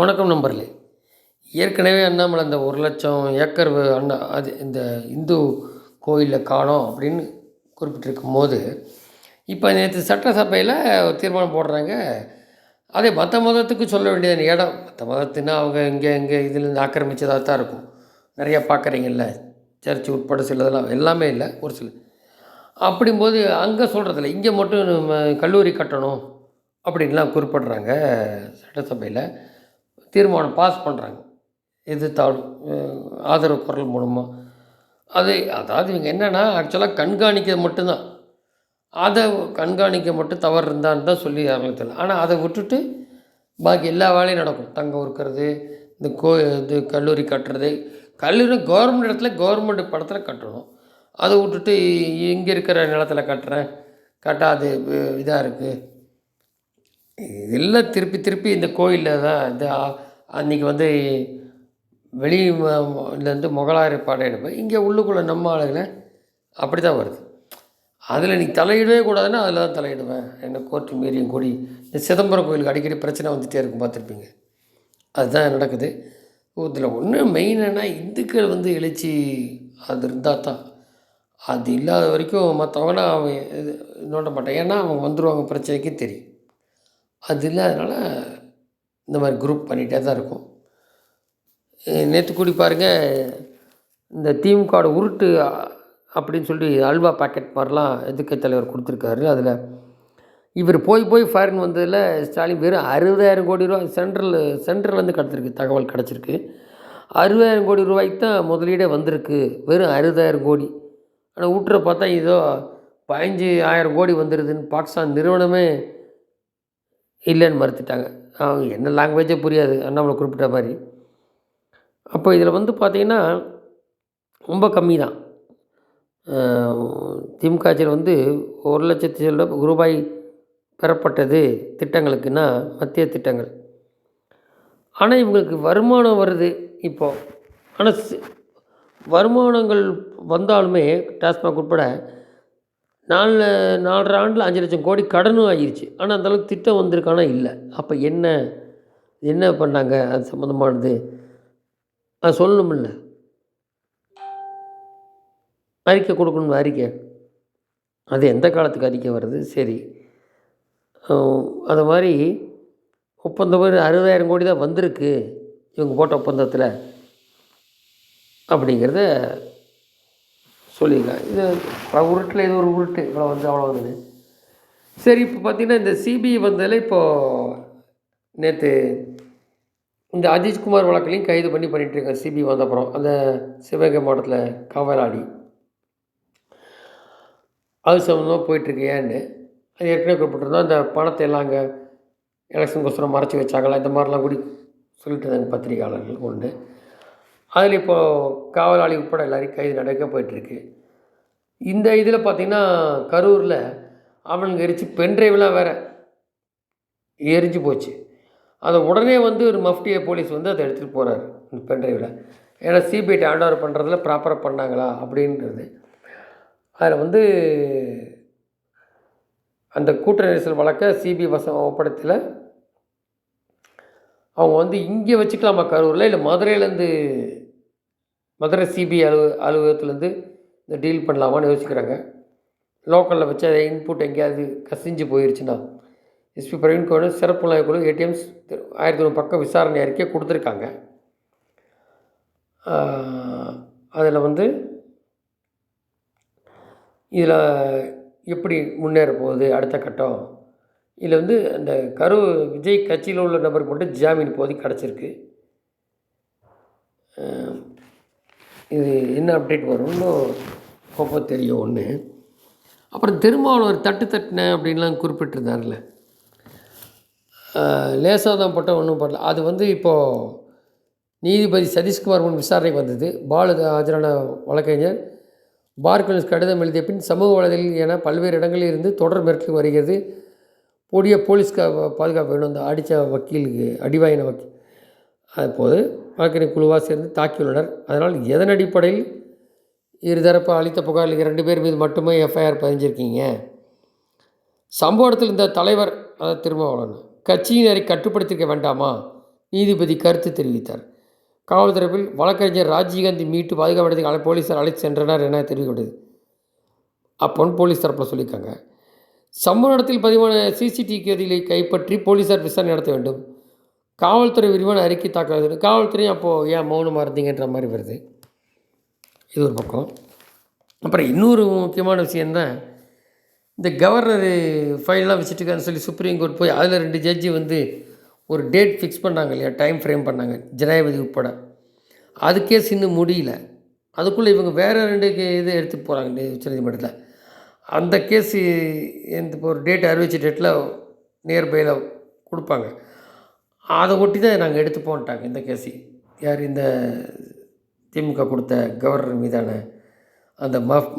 வணக்கம் நண்பர்களே. ஏற்கனவே அண்ணாமலை அந்த ஒரு லட்சம் ஏக்கர் அண்ணா அது இந்த இந்து கோயிலில் காணோம் அப்படின்னு குறிப்பிட்டிருக்கும் போது இப்போ நேற்று சட்டசபையில் தீர்மானம் போடுறாங்க. அதே மற்ற மதத்துக்கு சொல்ல வேண்டியது இடம். மற்ற மதத்துனா அவங்க இங்கே இங்கே இதுலேருந்து ஆக்கிரமிச்சதாக தான் இருக்கும். நிறையா பார்க்குறீங்கல்ல சர்ச் உட்பட சிலதெல்லாம் எல்லாமே இல்லை ஒரு சில. அப்படிங்கும்போது அங்கே சொல்கிறதில்ல இங்கே மட்டும் நம்ம கல்லூரி கட்டணும் அப்படின்லாம் குறிப்பிட்றாங்க சட்டசபையில். தீர்மானம் பாஸ் பண்ணுறாங்க இது அஹ் ஆதரவு குரல் மூலமாக அது அதாவது இவங்க என்னென்னா ஆக்சுவலாக கண்காணிக்க மட்டும்தான். அதை கண்காணிக்க மட்டும் தவறு இருந்தான்னு தான் சொல்லி ஆரம்பித்தல ஆனால் அதை விட்டுட்டு பாக்கி எல்லா வேலையும் நடக்கும். தங்கம் இருக்கிறது இந்த கோ இது கல்லூரி கட்டுறது. கல்லூரி கவர்மெண்ட் இடத்துல கவர்மெண்ட் படத்தில் கட்டணும். அதை விட்டுட்டு இங்கே இருக்கிற நிலத்துல கட்டுறேன். கட்டாது இதாக இருக்குது இதெல்லாம் திருப்பி திருப்பி இந்த கோயிலில் தான் இந்த அன்றைக்கி வந்து வெளி இருந்து முகலாயர் பாடம் இங்கே உள்ளுக்குள்ளே நம்ம ஆளுகளை அப்படி தான் வருது. அதில் நீ தலையிடவே கூடாதுன்னா அதில் தான் தலையிடுவேன். என்ன கோர்ட்டு மீறியும் கூடி இந்த சிதம்பரம் கோயிலுக்கு அடிக்கடி பிரச்சனை வந்துகிட்டே இருக்கும் பார்த்துருப்பீங்க. அதுதான் நடக்குது. இதில் ஒன்று மெயினானா இந்துக்கள் வந்து எழுச்சி அது இருந்தால் தான். அது இல்லாத வரைக்கும் மற்றவங்கன்னா அவன் இது நோண்ட மாட்டான். ஏன்னா அவங்க வந்துடுவாங்க பிரச்சனைக்கு தெரியும். அது இல்லாதனால இந்த மாதிரி குரூப் பண்ணிகிட்டே தான் இருக்கும். நேற்று கூடி பாருங்கள் இந்த திமுகவோட உருட்டு அப்படின்னு சொல்லி அல்வா பாக்கெட் மாதிரிலாம் எதிர்க்கட்சி தலைவர் கொடுத்துருக்காரு. அதில் இவர் போய் போய் ஃபாரின் வந்ததில் ஸ்டாலின் வெறும் அறுபதாயிரம் கோடி ரூபா சென்ட்ரல் சென்ட்ரல்லேருந்து கிடச்சிருக்கு தகவல் கிடச்சிருக்கு. அறுபதாயிரம் கோடி ரூபாய்க்கு தான் முதலீடே வந்திருக்கு. வெறும் அறுபதாயிரம் கோடி. ஆனால் ஊட்டுற பார்த்தா ஏதோ பதினஞ்சு ஆயிரம் கோடி வந்துடுதுன்னு பாகிஸ்தான் நிறுவனமே இல்லைன்னு மறுத்துட்டாங்க. அவங்க என்ன லாங்குவேஜே புரியாது. அண்ணாமலை குறிப்பிட்ட மாதிரி. அப்போ இதில் வந்து பார்த்திங்கன்னா ரொம்ப கம்மி தான் திமுக ஆட்சியில் வந்து ஒரு லட்சத்தி சில்லற ரூபாய் பெறப்பட்டது திட்டங்களுக்குன்னா மத்திய திட்டங்கள். ஆனால் இவங்களுக்கு வருமானம் வருது இப்போது ஆனால் வருமானங்கள் வந்தாலுமே டாஸ்மாக் உட்பட நாலு நாலரை ஆண்டில் அஞ்சு லட்சம் கோடி கடனும் ஆகிருச்சு. ஆனால் அந்தளவுக்கு திட்டம் வந்திருக்கானா? இல்லை. அப்போ என்ன என்ன பண்ணாங்க? அது சம்மந்தமானது அது சொல்லணுமில்ல. அறிக்கை கொடுக்கணும் அறிக்கை. அது எந்த காலத்துக்கு அறிக்கை வருது? சரி. அது மாதிரி ஒப்பந்தம் ஒரு அறுபதாயிரம் கோடி தான் வந்திருக்கு. இவங்க போட்ட ஒப்பந்தத்தில். அப்படிங்கிறத சொல்லியிருக்காங்க. இது பல உருட்டில் இது ஒரு உருட்டு இவ்வளோ வந்து அவ்வளோ வந்தது. சரி இப்போ பார்த்திங்கன்னா இந்த சிபிஐ வந்ததில் இப்போது நேற்று இந்த அஜித்குமார் வழக்கிலையும் கைது பண்ணி பண்ணிகிட்ருக்காங்க சிபிஐ வந்த அப்புறம் அந்த சிவகங்கை மாவட்டத்தில் கவலாடி அது சம்மந்தமாக போயிட்டுருக்கு ஏன்னு அது ஏற்கனவே குறிப்பிட்டிருந்தோம் அந்த பணத்தை எல்லாம் அங்கே எலெக்ஷன் கோசரம் மறைச்சி வச்சாங்களா இந்த மாதிரிலாம் கூடி சொல்லிட்டு இருந்தாங்க பத்திரிகையாளர்கள் ஒன்று அதில் இப்போது காவலாளி உட்பட எல்லாரையும் கைது நடக்க போயிட்டுருக்கு. இந்த இதில் பார்த்திங்கன்னா கரூரில் அவனுங்க எரிச்சு பென்ட்ரைவ்லாம் வேறு எரிஞ்சு போச்சு. அதை உடனே வந்து ஒரு மஃப்டியை போலீஸ் வந்து அதை எடுத்துகிட்டு போகிறாரு இந்த பென்ட்ரைவில் ஏன்னா சிபிஐ ஹேண்ட் ஓவர் பண்ணுறதுல ப்ராப்பராக பண்ணாங்களா அப்படின்றது அதில் வந்து அந்த கூட்ட நெரிசல் வழக்க சிபிஐ வசம் ஒப்படைத்தில் அவங்க வந்து இங்கே வச்சுக்கலாமா கரூரில்? இல்லை மதுரையிலேருந்து மதுரை சிபிஐ அலுவ அலுவலகத்துலேருந்து இந்த டீல் பண்ணலாமான்னு யோசிக்கிறாங்க. லோக்கலில் வச்சு அதை இன்புட் எங்கேயாவது கசிஞ்சு போயிருச்சுன்னா எஸ்பி பிரவீன்குமார் சிறப்பு புலனாய்வு குழு ஏடிஎம்ஸ் ஆயிரத்தி நூறு பக்கம் விசாரணை அறிக்கை கொடுத்துருக்காங்க. அதில் வந்து இதில் எப்படி முன்னேற போகுது அடுத்த கட்டம்? இதில் வந்து அந்த கரு விஜய் கட்சியில் உள்ள நபருக்கு மட்டும் ஜாமீன் இப்போதைக்கு கிடச்சிருக்கு. இது என்ன அப்டேட் வரும்னு அப்போ தெரியும் ஒன்று அப்புறம் திருமாவளவர் தட்டு தட்டினேன் அப்படின்லாம் குறிப்பிட்டிருந்தார்ல லேசாக தான் பட்டம் ஒன்றும் படல. அது வந்து இப்போது நீதிபதி சதீஷ்குமார் முன் விசாரணைக்கு வந்தது. பாலு ஆஜரான வழக்கறிஞர். பார்க்கலன்ஸ் கடிதம் எழுதிய பின் சமூக வலைதளத்தில் என பல்வேறு இடங்களில் இருந்து தொடர் மிரட்டல் வருகிறது. போடிய போலீஸ் பாதுகாப்பு வேணும். அந்த அடித்த வக்கீலுக்கு அடிவாயின வக்கீல் அப்போது வழக்கறிஞர் குழுவாக சேர்ந்து தாக்கியுள்ளனர். அதனால் எதன் அடிப்படையில் இருதரப்பு அளித்த புகாரில் ரெண்டு பேர் மீது மட்டுமே எஃப்ஐஆர் பதிஞ்சிருக்கீங்க? சம்பவத்தில் இந்த தலைவர் அதாவது திருமாவளவன் கட்சியினரை கட்டுப்படுத்திக்க வேண்டாமா? நீதிபதி கருத்து தெரிவித்தார். காவல் தரப்பில் வழக்கறிஞர் ராஜீவ்காந்தி மீட்டு பாதுகாப்பு இடத்துக்கு போலீசார் அழைத்து சென்றனர் என தெரிவிக்கப்படுது அப்போன்னு போலீஸ் தரப்பில் சொல்லியிருக்காங்க. சம்பவ இடத்தில் பதிவான சிசிடிவி கதிகளை கைப்பற்றி போலீசார் விசாரணை நடத்த வேண்டும். காவல்துறை விரிவான அறிக்கை தாக்கல் வேண்டும் காவல்துறையும் அப்போது ஏன் மௌனமாக இருந்தீங்கன்ற மாதிரி வருது. இது ஒரு பக்கம். அப்புறம் இன்னொரு முக்கியமான விஷயந்தான் இந்த கவர்னர் ஃபைல்லாம் வச்சுட்டுருக்கான்னு சொல்லி சுப்ரீம் கோர்ட் போய் அதில் ரெண்டு ஜட்ஜி வந்து ஒரு டேட் ஃபிக்ஸ் பண்ணாங்க இல்லையா? டைம் ஃப்ரேம் பண்ணாங்க. ஜனாதிபதி உட்பட. அது கேஸ் இன்னும் முடியல. அதுக்குள்ளே இவங்க வேறு ரெண்டு இது எடுத்துகிட்டு போகிறாங்க உச்சநீதிமன்றத்தில். அந்த கேஸு இந்த இப்போ ஒரு டேட் அறிவிச்ச டேட்டில் நியர்பையில் கொடுப்பாங்க. அதை ஒட்டி தான் நாங்கள் எடுத்துப்போன்ட்டாங்க இந்த கேசி யார் இந்த திமுக கொடுத்த கவர்னர் மீதான அந்த மஃப்